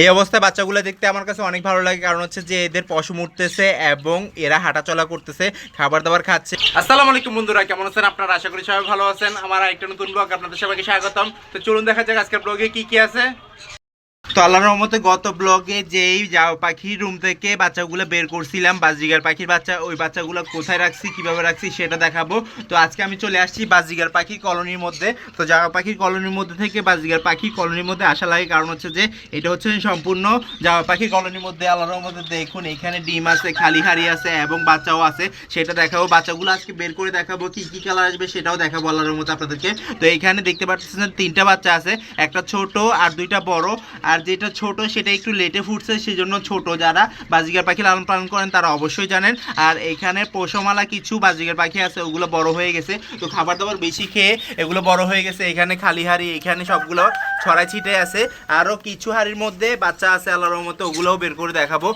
এই অবস্থায় বাচ্চাগুলো দেখতে আমার কাছে অনেক ভালো লাগে, কারণ হচ্ছে যে এদের পশু উঠতেছে এবং এরা হাঁটাচলা করতেছে, খাবার দাবার খাচ্ছে। আসসালামু আলাইকুম বন্ধুরা, কেমন আছেন আপনারা? আশা করি সবাই ভালো আছেন। আমার একটা নতুন ব্লগ আপনাদের সবাইকে স্বাগতম। তো চলুন দেখা যাক আজকের ব্লগে কি কি আছে। তো আল্লাহর রহমতে গত ব্লগে যেই যাও পাখির রুম থেকে বাচ্চাগুলো বের করছিলাম বাজরিগার পাখির বাচ্চা, ওই বাচ্চাগুলো কোথায় রাখছি, কীভাবে রাখছি সেটা দেখাবো। তো আজকে আমি চলে আসছি বাজরিগার পাখির কলোনির মধ্যে। তো জাগা পাখির কলোনির মধ্যে থেকে বাজরিগার পাখির কলোনির মধ্যে আসা লাগে, কারণ হচ্ছে যে এটা হচ্ছে সম্পূর্ণ জাগা পাখির কলোনির মধ্যে। আল্লাহর রহমতে দেখুন, এখানে ডিম আছে, খালি হাড়ি আছে এবং বাচ্চাও আছে। সেটা দেখাবো, বাচ্চাগুলো আজকে বের করে দেখাবো, কি কি কালার আসবে সেটাও দেখাবো আল্লাহর রহমতে আপনাদেরকে। তো এখানে দেখতে পাচ্ছেন তিনটা বাচ্চা আছে, একটা ছোট আর দুইটা বড়। আর যেটা ছোট সেটা একটু লেটে ফুটছে, সেজন্য ছোট যারা বাজিকার পাখি লালন পালন করেন তারা অবশ্যই জানেন। আর এখানে পোষমালা কিছু বাজিকার পাখি আছে, ওগুলো বড় হয়ে গেছে। তো খাবার দাবার বেশি খেয়ে এগুলো বড় হয়ে গেছে। এখানে খালি হাড়ি, এখানে সবগুলো ছড়াই ছিটে আছে। আরও কিছু হাড়ির মধ্যে বাচ্চা আছে, আল্লাহর মতো ওগুলোও বের করে দেখাবো।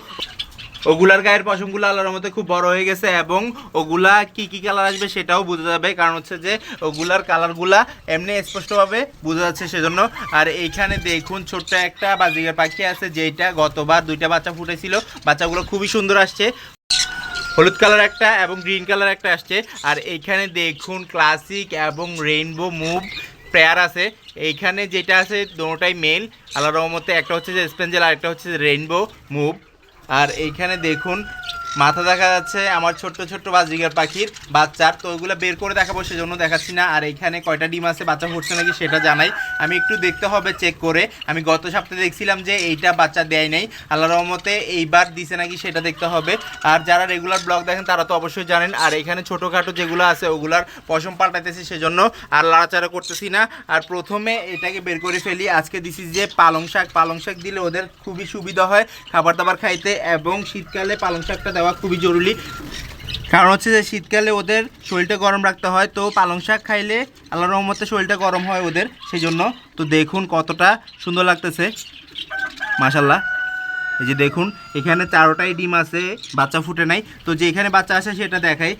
ওগুলার গায়ের পশমগুলো আল্লাহর মধ্যে খুব বড় হয়ে গেছে এবং ওগুলা কি কি কালার আসবে সেটাও বোঝা যাবে। কারণ হচ্ছে যে ওগুলার কালারগুলা এমনি স্পষ্টভাবে বোঝা যাচ্ছে সেজন্য। আর এইখানে দেখুন ছোট্ট একটা বাজিকার পাখি আছে যেটা গতবার দুইটা বাচ্চা ফুটেছিল। বাচ্চাগুলো খুবই সুন্দর আসছে। হলুদ কালার একটা এবং গ্রিন কালার একটা আসছে। আর এইখানে দেখুন ক্লাসিক এবং রেইনবো মুভ প্রেয়ার আছে। এইখানে যেটা আছে, দুটোটাই মেল আল্লাহ রহমতে একটা হচ্ছে যে স্পেঞ্জেল আর একটা হচ্ছে রেইনবো মুভ আর এইখানে দেখুন মাথা দেখা যাচ্ছে আমার ছোট্ট ছোট্ট বাজিগার পাখির বাচ্চার। তো ওগুলো বের করে দেখাবো, সেজন্য দেখাচ্ছি না। আর এখানে কয়টা ডিম আছে, বাচ্চা ফুটছে নাকি সেটা জানাই। আমি একটু দেখতে হবে চেক করে। আমি গত সপ্তাহে দেখছিলাম যে এইটা বাচ্চা দেয় নাই। আল্লাহ রহমতে এইবার দিছে নাকি সেটা দেখতে হবে। আর যারা রেগুলার ব্লগ দেখেন, তারা তো অবশ্যই জানেন। আর এখানে ছোটোখাটো যেগুলো আছে, ওগুলার পশম পাল্টাইতেছি সেজন্য আর লাড়াচাড়া করতেছি না। আর প্রথমে এটাকে বের করে ফেলি। আজকে দিছি যে পালং শাক। পালং শাক দিলে ওদের খুবই সুবিধা হয় খাবার দাবার খাইতে এবং শীতকালে পালং শাকটা দেওয়া খুবই জরুরি। কারণ হচ্ছে যে শীতকালে ওদের শরীরটা গরম রাখতে হয়, তো পালং শাক খাইলে আল্লাহ রহমতে শরীরটা গরম হয় ওদের সেই জন্য তো দেখুন কতটা সুন্দর লাগতেছে। মাশাল্লাহ এই যে দেখুন, এখানে চারোটাই ডিম আছে, বাচ্চা ফুটে নাই। তো যে এখানে বাচ্চা আসে সেটা দেখাই।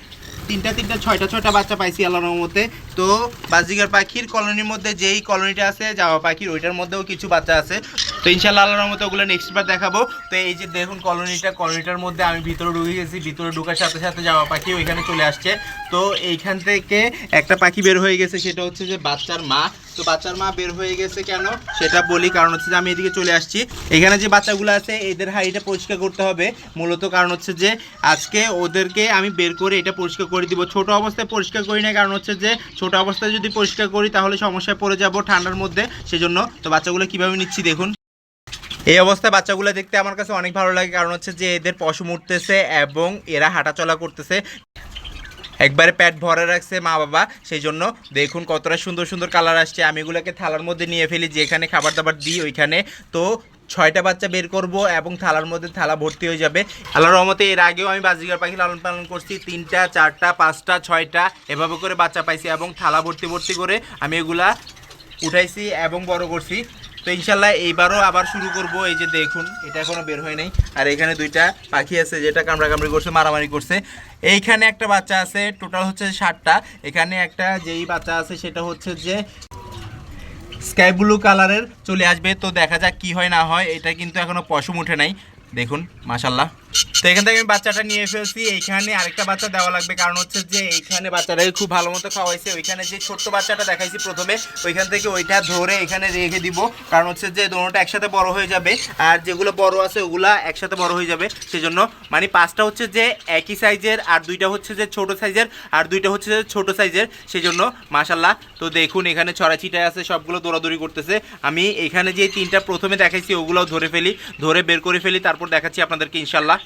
তিনটা তিনটা, ছয়টা ছয়টা বাচ্চা পাইছি আল্লাহ রহমতে। তো বাজিগার পাখির কলোনির মধ্যে যেই কলোনিটা আছে যাওয়া পাখির, ওইটার মধ্যেও কিছু বাচ্চা আছে। তো ইনশাল্লাহ আল্লাহর মতো ওগুলো নেক্সট বার দেখাবো। তো এই যে দেখুন কলোনিটা, কলোনিটার মধ্যে আমি ভিতরে ঢুকে গেছি, ভিতরে ঢোকার সাথে সাথে যাওয়া পাখি ওইখানে চলে আসছে। তো এইখান থেকে একটা পাখি বের হয়ে গেছে, সেটা হচ্ছে যে বাচ্চার মা। তো বাচ্চার মা বের হয়ে গেছে কেন? সেটা বলি, কারণ হচ্ছে যে আমি এদিকে চলে আসছি। এখানে যে বাচ্চাগুলো আছে, এদের হাড়িটা পরিষ্কার করতে হবে। মূলত কারণ হচ্ছে যে আজকে ওদেরকে আমি বের করে এটা পরিষ্কার করে দিব। ছোট অবস্থায় পরিষ্কার করি না, কারণ হচ্ছে যে ছোট অবস্থায় যদি পরিষ্কার করি, তাহলে সমস্যায় পড়ে যাব ঠান্ডার মধ্যে। সেজন্য তো বাচ্চাগুলো কীভাবে নিচ্ছি দেখুন। এই অবস্থায় বাচ্চাগুলো দেখতে আমার কাছে অনেক ভালো লাগে, কারণ হচ্ছে যে এদের পশু উঠতেছে এবং এরা হাঁটাচলা করতেছে। একবারে প্যাট ভরে রাখছে মা বাবা সেই জন্য দেখুন কতটা সুন্দর সুন্দর কালার আসছে। আমি এগুলোকে থালার মধ্যে নিয়ে ফেলি, যেখানে খাবার দাবার দিই ওইখানে। তো ছয়টা বাচ্চা বের করব এবং থালার মধ্যে থালা ভর্তি হয়ে যাবে। আল্লাহর রহমতে এর আগেও আমি বাজিগার পাখি লালন পালন করছি। তিনটা, চারটা, পাঁচটা, ছয়টা, এভাবে করে বাচ্চা পাইছি এবং থালা ভর্তি ভর্তি করে আমি এগুলা উঠাইছি এবং বড় করছি। তো ইনশাল্লাহ এইবারও আবার শুরু করব, এই যে দেখুন, এটা এখনও বের হয় নাই। আর এখানে দুইটা পাখি আছে যেটা কামড়া কামড়ি করছে, মারামারি করছে। এইখানে একটা বাচ্চা আছে টোটাল হচ্ছে ষাটটা এখানে একটা যেই বাচ্চা আছে, সেটা হচ্ছে যে স্কাই ব্লু কালারের চলে আসবে। তো দেখা যাক কি হয়, না হয়, এটা কিন্তু এখনও পশম উঠে নাই। দেখুন, মাশাল্লাহ। তো এখান থেকে আমি বাচ্চাটা নিয়ে ফেলছি, এইখানে আরেকটা বাচ্চা দেওয়া লাগবে, কারণ হচ্ছে যে এইখানে বাচ্চাটাকে খুব ভালো মতো খাওয়াইছে। ওইখানে যে ছোট্ট বাচ্চাটা দেখাইছি প্রথমে, ওইখান থেকে ওইটা ধরে এখানে রেখে দিব, কারণ হচ্ছে যে দোনোটা একসাথে বড় হয়ে যাবে, আর যেগুলো বড় আছে ওগুলা একসাথে বড় হয়ে যাবে, সেজন্য মানে পাঁচটা হচ্ছে যে একই সাইজের, আর দুইটা হচ্ছে যে ছোট সাইজের, আর দুইটা হচ্ছে যে ছোট সাইজের সেই জন্য মাশাল্লাহ তো দেখুন এখানে ছড়াছিটায় আছে, সবগুলো দৌড়াদৌড়ি করতেছে। আমি এখানে যে তিনটা প্রথমে দেখাইছি, ওগুলোও ধরে ফেলি, ধরে বের করে ফেলি, তারপর দেখাচ্ছি আপনাদেরকে ইনশাল্লাহ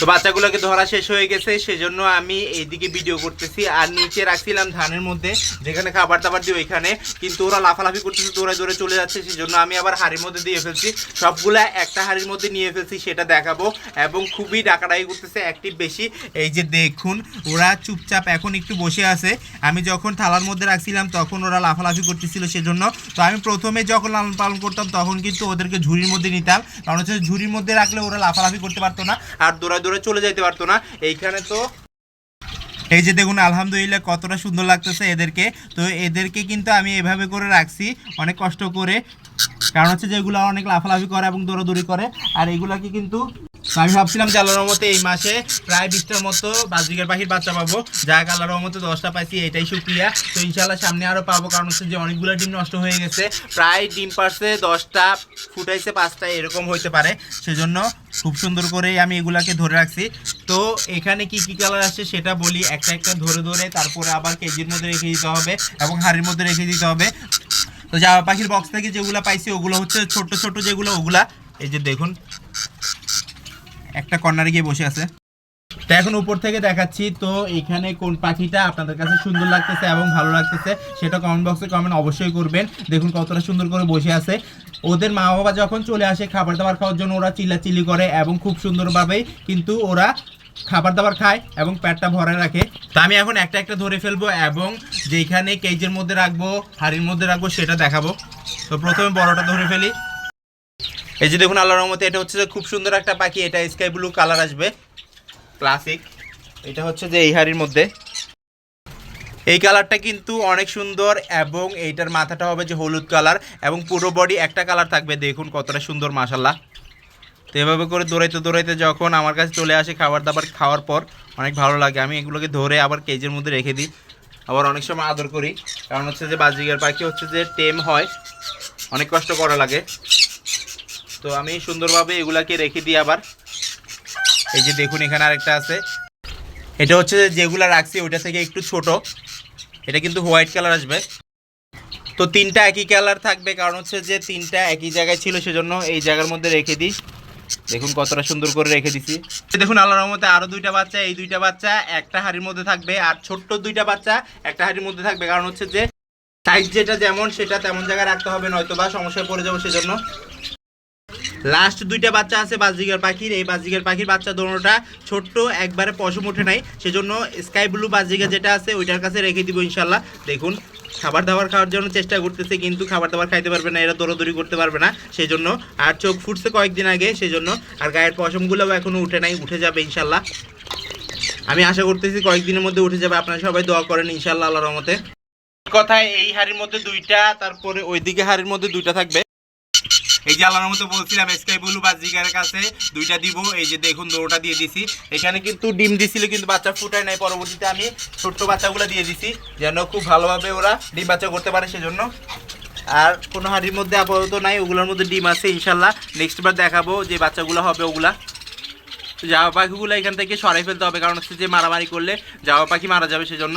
তো বাচ্চাগুলোকে ধরা শেষ হয়ে গেছে, সেজন্য আমি এইদিকে ভিডিও করতেছি। আর নিচে রাখছিলাম ধানের মধ্যে, যেখানে খাবার দাবার দিই ওইখানে। কিন্তু ওরা লাফালাফি করতেছে দৌড়ে দৌড়ে চলে যাচ্ছে, সেজন্য আমি আবার হাড়ির মধ্যে দিয়ে ফেলছি। সবগুলা একটা হাড়ির মধ্যে নিয়ে ফেলছি, সেটা দেখাবো। এবং খুবই ডাকাডাকি করতেছে অ্যাক্টিভ বেশি। এই যে দেখুন, ওরা চুপচাপ এখন একটু বসে আছে। আমি যখন থালার মধ্যে রাখছিলাম, তখন ওরা লাফালাফি করতেছিল, সেজন্য। তো আমি প্রথমে যখন লালন পালন করতাম, তখন কিন্তু ওদেরকে ঝুড়ির মধ্যে নিতাম। কারণ হচ্ছে ঝুড়ির মধ্যে রাখলে ওরা লাফালাফি করতে পারতো না। আর দৌড়ায় দৌড়ে চলে যাইতে পারতো না। এইখানে তো এই যে দেখুন, আলহামদুলিল্লাহ কতটা সুন্দর লাগতেছে এদেরকে। তো এদেরকে কিন্তু আমি এভাবে করে রাখছি, অনেক কষ্ট করে। কারণ হচ্ছে যে এগুলো অনেক লাফালাফি করে এবং দৌড়াদৌড়ি করে। আর এগুলাকে কিন্তু আমি ভাবছিলাম যে আল্লাহর মতে এই মাসে প্রায় বিশটার মতো বাজবিকের পাখির বাচ্চা পাবো। যাক, আল্লাহর মতো দশটা পাইছি, এটাই শুক্রিয়া। তো ইনশাল্লাহ সামনে আরও পাবো, কারণ হচ্ছে যে অনেকগুলো ডিম নষ্ট হয়ে গেছে। প্রায় ডিম পারছে, দশটা ফুটাইছে, পাঁচটা এরকম হইতে পারে। সেজন্য খুব সুন্দর করে আমি এগুলাকে ধরে রাখছি। তো এখানে কি কি কালার আসছে সেটা বলি, একটা একটা ধরে ধরে, তারপরে আবার কেজির মধ্যে রেখে দিতে হবে এবং হাড়ির মধ্যে রেখে দিতে হবে। তো জামা পাখির বক্স থেকে যেগুলো পাইছি, ওগুলো হচ্ছে ছোট ছোট যেগুলো, ওগুলা। এই যে দেখুন একটা কর্নারে গিয়ে বসে আছে। তো এখন উপর থেকে দেখাচ্ছি, তো এখানে কোন পাখিটা আপনাদের কাছে সুন্দর লাগতেছে এবং ভালো লাগতেছে সেটা কমেন্ট বক্সে কমেন্ট অবশ্যই করবেন। দেখুন কতটা সুন্দর করে বসে আছে। ওদের মা বাবা যখন চলে আসে খাবার দাবার খাওয়ার জন্য, ওরা চিল্লাচিল্লি করে এবং খুব সুন্দরভাবেই কিন্তু ওরা খাবার দাবার খায় এবং পেটটা ভরে রাখে। তো আমি এখন একটা একটা ধরে ফেলব এবং যেখানে কেজের মধ্যে রাখব, হাড়ির মধ্যে রাখব সেটা দেখাবো। তো প্রথমে বড়টা ধরে ফেলি। এই যে দেখুন আল্লাহর রহমতে, এটা হচ্ছে যে খুব সুন্দর একটা পাখি, এটা স্কাই ব্লু কালার আসবে। ক্লাসিক এটা হচ্ছে যে এই হাড়ির মধ্যে। এই কালারটা কিন্তু অনেক সুন্দর এবং এইটার মাথাটা হবে যে হলুদ কালার এবং পুরো বডি একটা কালার থাকবে। দেখুন কতটা সুন্দর মাসাল্লাহ তো এভাবে করে দৌড়াইতে দৌড়াইতে যখন আমার কাছে চলে আসে খাবার দাবার খাওয়ার পর, অনেক ভালো লাগে। আমি এগুলোকে ধরে আবার কেজের মধ্যে রেখে দিই। আবার অনেক সময় আদর করি। কারণ হচ্ছে যে বাজিগার পাখি হচ্ছে যে টেম হয়। অনেক কষ্ট করা লাগে। তো আমি সুন্দরভাবে এগুলাকে রেখে দিই আবার। এই যে দেখুন, এখানে আরেকটা আছে। এটা হচ্ছে যেগুলা রাখছি, ওইটা থেকে একটু ছোট। এটা কিন্তু হোয়াইট কালার আসবে। তো তিনটা একই কালার থাকবে, কারণ হচ্ছে যে তিনটা একই জায়গায় ছিল, সেজন্য এই জায়গার মধ্যে রেখে দিই। দেখুন, কতটা সুন্দর করে রেখে দিছি। দেখুন, আল্লাহর রহমতে আরও দুইটা বাচ্চা, এই দুইটা বাচ্চা একটা হাড়ির মধ্যে থাকবে, আর ছোট্ট দুইটা বাচ্চা একটা হাড়ির মধ্যে থাকবে। কারণ হচ্ছে যে সাইজ যেটা যেমন, সেটা তেমন জায়গায় রাখতে হবে নয়তো বা সমস্যায় পড়ে যাব সেজন্য। লাস্ট দুইটা বাচ্চা আছে, বাজিগার পাখির। এই বাজিগার পাখির বাচ্চা দোনোটা ছোট্ট, একবারে পশম ওঠে নাই। সেজন্য স্কাই ব্লু বাজিগা যেটা আছে, ওইটার কাছে রেখে দিব ইনশাল্লাহ দেখুন, খাবার দাবার খাওয়ার জন্য চেষ্টা করতেছে, কিন্তু খাবার দাবার খাইতে পারবে না, এরা দৌড়াদৌড়ি করতে পারবে না। সেই জন্য আর চোখ ফুটছে কয়েকদিন আগে সেই জন্য আর গায়ের পশমগুলোও এখনও উঠে নাই, উঠে যাবে ইনশাল্লাহ আমি আশা করতেছি কয়েকদিনের মধ্যে উঠে যাবে, আপনারা সবাই দোয়া করেন ইনশাল্লাহ আল্লাহর রহমতে। কথায় এই হাড়ির মধ্যে দুইটা, তারপরে ওইদিকে হাড়ির মধ্যে দুইটা থাকবে। এই যে মতো বলছিলাম স্কাই ব্লু বাজিকারের কাছে দুইটা দিব। এই যে দেখুন, দুটোটা দিয়ে দিছি। এখানে কিন্তু ডিম দিছিল, কিন্তু বাচ্চা ফুটায় নাই। পরবর্তীতে আমি ছোট্ট বাচ্চাগুলো দিয়ে দিছি, যেন খুব ভালোভাবে ওরা ডিম বাচ্চা করতে পারে সেজন্য। আর কোনো হাড়ির মধ্যে আপাতত নাই, ওগুলোর মধ্যে ডিম আছে, ইনশাল্লাহ। নেক্সট বার দেখাবো যে বাচ্চাগুলো হবে ওগুলা। জামা পাখিগুলো এখান থেকে সরাই ফেলতে হবে, কারণ হচ্ছে যে মারামারি করলে জামা পাখি মারা যাবে সেজন্য।